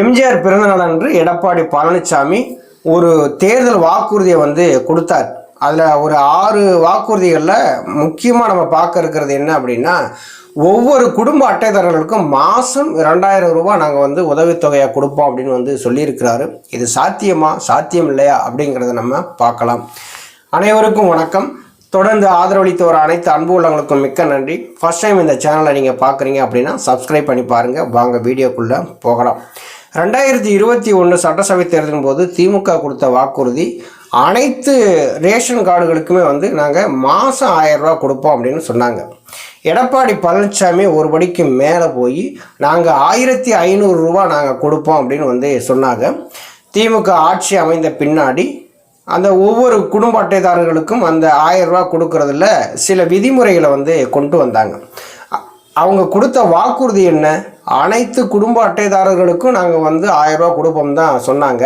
எம்ஜிஆர் பிறந்தநாள் அன்று எடப்பாடி பழனிசாமி ஒரு தேர்தல் வாக்குறுதியை வந்து கொடுத்தார். அதில் ஒரு ஆறு வாக்குறுதிகளில் முக்கியமாக நம்ம பார்க்க இருக்கிறது என்ன அப்படின்னா ஒவ்வொரு குடும்ப அட்டைதாரர்களுக்கும் மாதம் ரெண்டாயிரம் ரூபாய் நாங்கள் வந்து உதவித்தொகையாக கொடுப்போம் அப்படின்னு வந்து சொல்லியிருக்கிறாரு. இது சாத்தியமா சாத்தியம் இல்லையா அப்படிங்கிறத நம்ம பார்க்கலாம். அனைவருக்கும் வணக்கம். தொடர்ந்து ஆதரவளித்து வர அனைத்து அன்பு உள்ளவங்களுக்கும் மிக்க நன்றி. ஃபஸ்ட் டைம் இந்த சேனலை நீங்கள் பார்க்குறீங்க அப்படின்னா சப்ஸ்கிரைப் பண்ணி பாருங்கள் வாங்க வீடியோக்குள்ளே போகலாம். ரெண்டாயிரத்தி இருபத்தி ஒன்று சட்டசபை தேர்தலின் போது திமுக கொடுத்த வாக்குறுதி அனைத்து ரேஷன் கார்டுகளுக்குமே வந்து நாங்கள் மாதம் ஆயிரரூபா கொடுப்போம் அப்படின்னு சொன்னாங்க. எடப்பாடி பழனிசாமி ஒரு படிக்கு மேலே போய் நாங்கள் ஆயிரத்தி ஐநூறுரூவா நாங்கள் கொடுப்போம் அப்படின்னு வந்து சொன்னாங்க. திமுக ஆட்சி அமைந்த பின்னாடி அந்த ஒவ்வொரு குடும்ப அட்டைதாரர்களுக்கும் அந்த ஆயிரரூவா ரூபாய் கொடுக்கறதுல சில விதிமுறைகளை வந்து கொண்டு வந்தாங்க. அவங்க கொடுத்த வாக்குறுதி என்ன? அனைத்து குடும்ப அட்டைதாரர்களுக்கும் நாங்கள் வந்து ஆயிரம் ரூபா கொடுப்போம் தான் சொன்னாங்க.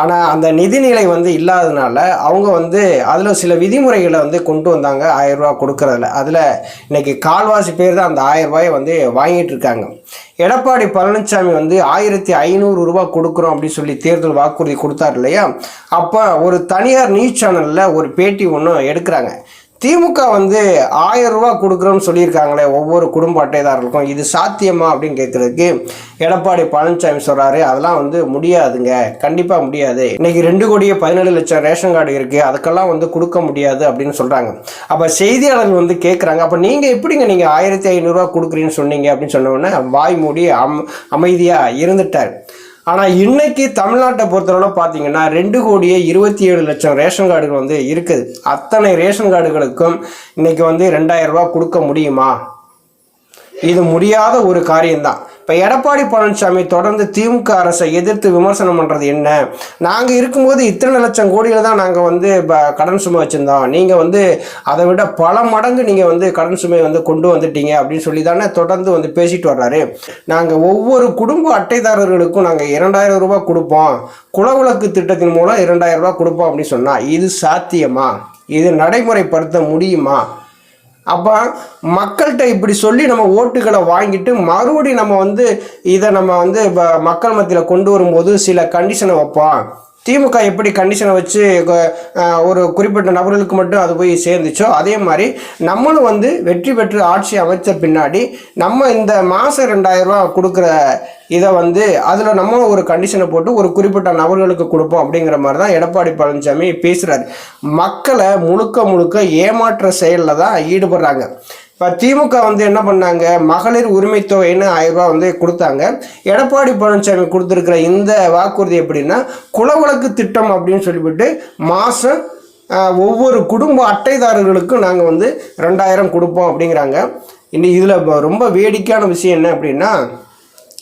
ஆனால் அந்த நிதிநிலை வந்து இல்லாததுனால அவங்க வந்து அதில் சில விதிமுறைகளை வந்து கொண்டு வந்தாங்க ஆயிரம் ரூபா கொடுக்கறதுல. அதில் இன்னைக்கு கால்வாசி பேர் தான் அந்த ஆயிரம் ரூபாயை வந்து வாங்கிட்டு இருக்காங்க. எடப்பாடி பழனிசாமி வந்து ஆயிரத்தி ஐநூறு ரூபா கொடுக்குறோம் அப்படின்னு சொல்லி தேர்தல் வாக்குறுதி கொடுத்தார் இல்லையா? அப்போ ஒரு தனியார் நியூஸ் சேனலில் ஒரு பேட்டி ஒன்று எடுக்கிறாங்க. திமுக வந்து ஆயிரம் ரூபா கொடுக்குறோம்னு சொல்லியிருக்காங்களே ஒவ்வொரு குடும்ப அட்டைதாரர்களுக்கும் இது சாத்தியமா அப்படின்னு கேட்குறதுக்கு எடப்பாடி பழனிசாமி சொல்கிறாரு அதெல்லாம் வந்து முடியாதுங்க. கண்டிப்பாக முடியாது. இன்னைக்கு ரெண்டு கோடியே பதினேழு லட்சம் ரேஷன் கார்டு இருக்குது அதுக்கெல்லாம் வந்து கொடுக்க முடியாது அப்படின்னு சொல்கிறாங்க அப்போ செய்தியாளர்கள் வந்து கேட்குறாங்க அப்போ நீங்கள் எப்படிங்க நீங்கள் ஆயிரத்தி ஐநூறுரூவா கொடுக்குறீன்னு சொன்னீங்க அப்படின்னு சொன்ன உடனே வாய் மூடி அம் அமைதியாக இருந்துட்டார். ஆனால் இன்னைக்கு தமிழ்நாட்டை பொறுத்தவரை பார்த்தீங்கன்னா ரெண்டு கோடியே இருபத்தி ஏழு லட்சம் ரேஷன் கார்டுகள் வந்து இருக்குது. அத்தனை ரேஷன் கார்டுகளுக்கும் இன்னைக்கு வந்து ரெண்டாயிரம் ரூபாய் கொடுக்க முடியுமா? இது முடியாத ஒரு காரியம்தான். இப்போ எடப்பாடி பழனிசாமி தொடர்ந்து திமுக அரசை எதிர்த்து விமர்சனம் பண்ணுறது என்ன? நாங்கள் இருக்கும்போது இத்தனை லட்சம் கோடியில் தான் நாங்கள் வந்து இப்போ கடன் சுமை வச்சுருந்தோம். நீங்கள் வந்து அதை விட பல மடங்கு நீங்கள் வந்து கடன் சுமையை வந்து கொண்டு வந்துட்டீங்க அப்படின்னு சொல்லி தானே தொடர்ந்து வந்து பேசிட்டு வர்றாரு. நாங்கள் ஒவ்வொரு குடும்ப அட்டைதாரர்களுக்கும் நாங்கள் இரண்டாயிரம் ரூபாய் கொடுப்போம். குலவிளக்கு திட்டத்தின் மூலம் இரண்டாயிரம் ரூபாய் கொடுப்போம் அப்படின்னு சொன்னால் இது சாத்தியமா? இது நடைமுறைப்படுத்த முடியுமா? அப்போ மக்கள்கிட்ட இப்படி சொல்லி நம்ம ஓட்டுகளை வாங்கிட்டு மறுபடியும் நம்ம வந்து இதை நம்ம வந்து இப்போ மக்கள் மத்தியில் கொண்டு வரும்போது சில கண்டிஷனை வைப்போம். திமுக எப்படி கண்டிஷனை வச்சு ஒரு குறிப்பிட்ட நபர்களுக்கு மட்டும் அது போய் சேர்ந்துச்சோ அதே மாதிரி நம்மளும் வந்து வெற்றி பெற்று ஆட்சி அமைச்ச பின்னாடி நம்ம இந்த மாதம் ரெண்டாயிரம் ரூபா கொடுக்குற இதை வந்து அதில் நம்ம ஒரு கண்டிஷனை போட்டு ஒரு குறிப்பிட்ட நபர்களுக்கு கொடுப்போம் அப்படிங்கிற மாதிரி தான் எடப்பாடி பழனிசாமி பேசுகிறாரு மக்களை முழுக்க முழுக்க ஏமாற்ற செயலில் தான் ஈடுபடுறாங்க. இப்போ திமுக வந்து என்ன பண்ணாங்க? மகளிர் உரிமை தொகைன்னு ஆயிரம் ரூபாய் வந்து கொடுத்தாங்க. எடப்பாடி பழனிசாமி கொடுத்துருக்கிற இந்த வாக்குறுதி எப்படின்னா குலவிளக்கு திட்டம் அப்படின்னு சொல்லிவிட்டு மாதம் ஒவ்வொரு குடும்ப அட்டைதாரர்களுக்கும் நாங்கள் வந்து ரெண்டாயிரம் கொடுப்போம் அப்படிங்கிறாங்க. இன்னி இதில் ரொம்ப வேடிக்கையான விஷயம் என்ன அப்படின்னா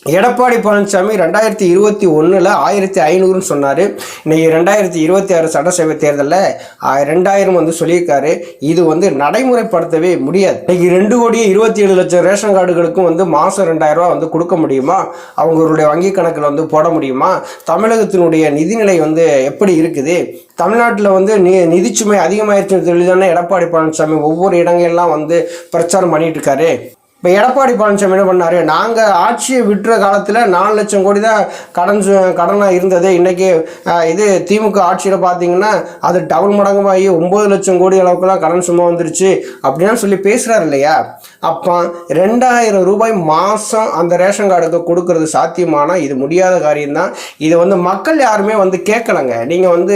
எடப்பாடி பழனிசாமி ரெண்டாயிரத்தி இருபத்தி ஒன்றில் ஆயிரத்தி ஐநூறுன்னு சொன்னார். இன்னைக்கு ரெண்டாயிரத்தி இருபத்தி ஆறு சட்டசபை தேர்தலில் ரெண்டாயிரம் வந்து சொல்லியிருக்காரு. இது வந்து நடைமுறைப்படுத்தவே முடியாது. இன்னைக்கு ரெண்டு கோடியே இருபத்தி ஏழு லட்சம் ரேஷன் கார்டுகளுக்கும் வந்து மாதம் ரெண்டாயிரம் வந்து கொடுக்க முடியுமா? அவங்களுடைய வங்கி கணக்கில் வந்து போட முடியுமா? தமிழகத்தினுடைய நிதிநிலை வந்து எப்படி இருக்குது? தமிழ்நாட்டில் வந்து நி நிதிச்சுமை அதிகமாயிருச்சுன்னு சொல்லி தானே எடப்பாடி பழனிசாமி ஒவ்வொரு இடங்கள்லாம் வந்து பிரச்சாரம் பண்ணிட்டு இருக்காரு. இப்போ எடப்பாடி பழனிசாமி என்ன பண்ணார்? நாங்கள் ஆட்சியை விட்டுற காலத்தில் நாலு லட்சம் கோடி தான் கடன் சு- கடனாக இருந்தது. இன்றைக்கி இது திமுக ஆட்சியில் பார்த்தீங்கன்னா அது டபுள் மடங்குமாகி ஒம்பது லட்சம் கோடி அளவுக்குலாம் கடன் சும்மா வந்துருச்சு அப்படின்னு சொல்லி பேசுகிறாரு இல்லையா? அப்போ ரெண்டாயிரம் ரூபாய் மாதம் அந்த ரேஷன் கார்டுக்கு கொடுக்கறது சாத்தியமானால் இது முடியாத காரியம்தான். இதை வந்து மக்கள் யாருமே வந்து கேட்கலங்க. நீங்கள் வந்து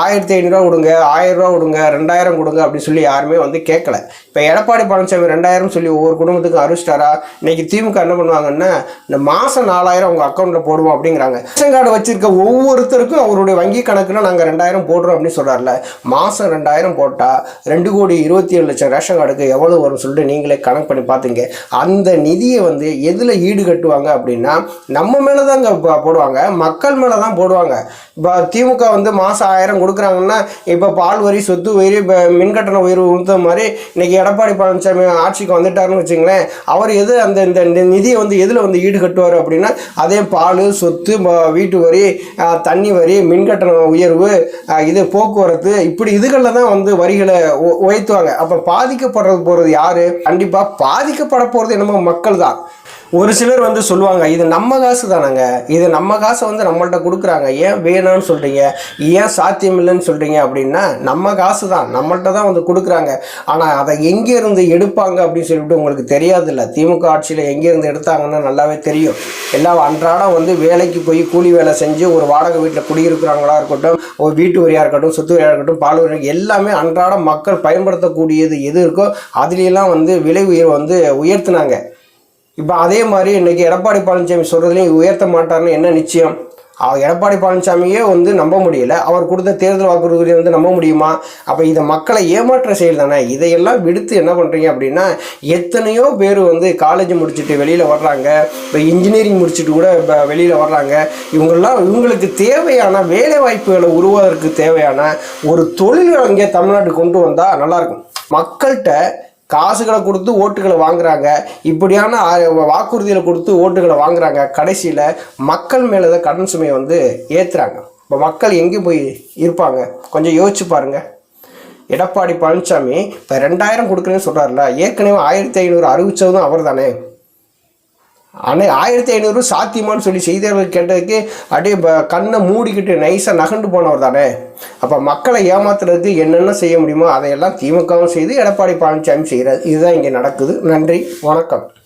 ஆயிரத்தி ஐநூறுரூவா கொடுங்க ஆயிரம் கொடுங்க ரெண்டாயிரம் கொடுங்க அப்படின்னு சொல்லி யாருமே வந்து கேட்கல. இப்போ எடப்பாடி பழனிசாமி ரெண்டாயிரம் சொல்லி ஒவ்வொரு குடும்பத்துக்கு குடும்பத்துக்கும் அறிவிச்சிட்டாரா இன்னைக்கு திமுக என்ன பண்ணுவாங்கன்னா இந்த மாதம் நாலாயிரம் உங்கள் அக்கௌண்ட்டில் போடுவோம் அப்படிங்கிறாங்க. ரேஷன் கார்டு வச்சிருக்க ஒவ்வொருத்தருக்கும் அவருடைய வங்கி கணக்கில் நாங்கள் ரெண்டாயிரம் போடுறோம் அப்படின்னு சொல்கிறார்ல மாதம் ரெண்டாயிரம் போட்டால் ரெண்டு கோடி இருபத்தி ஏழு லட்சம் ரேஷன் கார்டுக்கு எவ்வளோ வரும்னு சொல்லிட்டு நீங்களே கணக்கு பண்ணி பார்த்தீங்க அந்த நிதியை வந்து எதில் ஈடு கட்டுவாங்க அப்படின்னா நம்ம மேலே தாங்க போடுவாங்க. மக்கள் மேலே தான் போடுவாங்க. இப்போ திமுக வந்து மாதம் ஆயிரம் கொடுக்குறாங்கன்னா இப்போ பால் வரி சொத்து வரி இப்போ மின்கட்டண உயர்வு கொடுத்த மாதிரி இன்னைக்கு எடப்பாடி பழனிசாமி ஆட்சிக்கு வந்துட்டாருன்னு வச்சுங்களேன் அவர் எது அந்த இந்த நிதியை வந்து எதில் வந்து ஈடுகட்டுவார் அப்படின்னா அதே பால் சொத்து வீட்டு வரி ஆஹ், தண்ணி வரி மின்கட்டண உயர்வு ஆஹ், இது போக்குவரத்து இப்படி இதுகளில் தான் வந்து வரிகளை உயர்த்துவாங்க. அப்போ பாதிக்கப்படுறது போகிறது யார்? கண்டிப்பாக பாதிக்கப்பட போகிறது என்னமோ மக்கள் தான் ஒரு சிலர் வந்து சொல்லுவாங்க இது நம்ம காசு தானங்க. இது நம்ம காசை வந்து நம்மள்ட்ட கொடுக்குறாங்க. ஏன் வேணாம்னு சொல்கிறீங்க ஏன் சாத்தியம் இல்லைன்னு சொல்கிறீங்க அப்படின்னா நம்ம காசு தான். நம்மள்ட்ட தான் வந்து கொடுக்குறாங்க. ஆனால் அதை எங்கே இருந்து எடுப்பாங்க அப்படின்னு சொல்லிட்டு உங்களுக்கு தெரியாதுல்ல. திமுக ஆட்சியில் எங்கே இருந்து எடுத்தாங்கன்னா நல்லாவே தெரியும். எல்லாம் அன்றாடம் வந்து வேலைக்கு போய் கூலி வேலை செஞ்சு ஒரு வாடகை வீட்டில் குடியிருக்கிறாங்களா இருக்கட்டும் ஒரு வீட்டு வரியாக இருக்கட்டும் சொத்து வரியாக இருக்கட்டும் பால் வரி எல்லாமே அன்றாடம் மக்கள் பயன்படுத்தக்கூடியது எது இருக்கோ அதுலேயெல்லாம் வந்து விலை உயர்வு வந்து உயர்த்தினாங்க. இப்போ அதே மாதிரி இன்னைக்கு எடப்பாடி பழனிசாமி சொல்கிறதுலையும் உயர்த்த மாட்டார்னு என்ன நிச்சயம்? அவர் எடப்பாடி பழனிசாமியே வந்து நம்ப முடியல. அவர் கொடுத்த தேர்தல் வாக்குறுதியை வந்து நம்ப முடியுமா? அப்போ இதை மக்களை ஏமாற்ற செயல் தானே? இதையெல்லாம் விடுத்து என்ன பண்ணுறீங்க அப்படின்னா எத்தனையோ பேர் வந்து காலேஜ் முடிச்சுட்டு வெளியில் வர்றாங்க. இப்போ இன்ஜினியரிங் முடிச்சுட்டு கூட இப்போ வெளியில் வர்றாங்க. இவங்கெல்லாம் இவங்களுக்கு தேவையான வேலை வாய்ப்புகளை உருவாதற்கு தேவையான ஒரு தொழில் இங்கே தமிழ்நாட்டுக்கு கொண்டு வந்தால் நல்லாயிருக்கும் மக்கள்கிட்ட காசுகளை கொடுத்து ஓட்டுகளை வாங்குறாங்க. இப்படியான வாக்குறுதிகளை கொடுத்து ஓட்டுகளை வாங்குறாங்க. கடைசியில் மக்கள் மேலே தான் கடன் சுமையை வந்து ஏற்றுறாங்க இப்போ மக்கள் எங்கே போய் இருப்பாங்க? கொஞ்சம் யோசிச்சு பாருங்கள் எடப்பாடி பழனிசாமி இப்போ ரெண்டாயிரம் கொடுக்குறேன்னு சொல்கிறாருல ஏற்கனவே ஆயிரத்தி ஐநூறு அறிவித்ததும் அவர் தானே ஆனால் ஆயிரத்தி ஐநூறு சாத்தியமான்னு சொல்லி செய்தியாளர்கள் கேட்டதுக்கு அப்படியே கண்ணை மூடிக்கிட்டு நைஸாக நகண்டு போனவர் தானே. அப்போ மக்களை ஏமாத்துறதுக்கு என்னென்ன செய்ய முடியுமோ அதையெல்லாம் திமுகவும் செய்து எடப்பாடி பழனிசாமி செய்கிறார் இதுதான் இங்கே நடக்குது. நன்றி வணக்கம்.